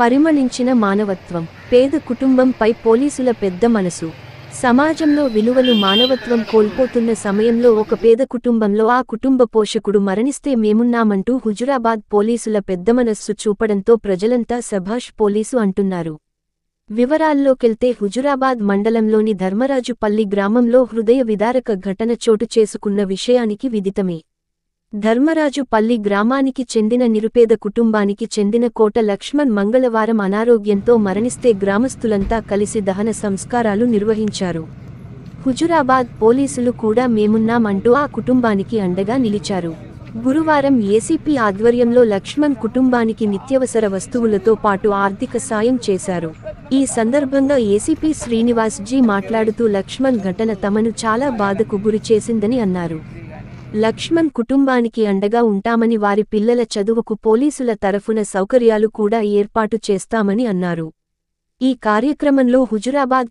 పరిమళించిన మానవత్వం పేద కుటుంబంపై పోలీసుల పెద్ద మనసు. సమాజంలో విలువలు మానవత్వం కోల్పోతున్న సమయంలో ఒక పేద కుటుంబంలో ఆ కుటుంబ పోషకుడు మరణిస్తే మేమున్నామంటూ హుజురాబాద్ పోలీసుల పెద్ద మనస్సు చూపడంతో ప్రజలంతా సభాష్ పోలీసు అంటున్నారు. వివరాల్లోకెళ్తే హుజురాబాద్ మండలంలోని ధర్మరాజుపల్లి గ్రామంలో హృదయ విదారక ఘటన చోటు చేసుకున్న విషయానికి విదితమే. ధర్మరాజుపల్లి గ్రామానికి చెందిన నిరుపేద కుటుంబానికి చెందిన కోట లక్ష్మణ్ మంగళవారం అనారోగ్యంతో మరణిస్తే గ్రామస్తులంతా కలిసి దహన సంస్కారాలు నిర్వహించారు. హుజురాబాద్ పోలీసులు కూడా మేమున్నామంటూ ఆ కుటుంబానికి అండగా నిలిచారు. గురువారం ఏసీపీ ఆధ్వర్యంలో లక్ష్మణ్ కుటుంబానికి నిత్యవసర వస్తువులతో పాటు ఆర్థిక సాయం చేశారు. ఈ సందర్భంగా ఏసీపీ శ్రీనివాస్ జీ మాట్లాడుతూ లక్ష్మణ్ ఘటన తమను చాలా బాధకు గురి చేసిందని అన్నారు. లక్ష్మణ్ కుటుంబానికి అండగా ఉంటామని వారి పిల్లల చదువుకు పోలీసుల తరఫున సౌకర్యాలు కూడా ఏర్పాటు చేస్తామని అన్నారు. ఈ కార్యక్రమంలో హుజురాబాద్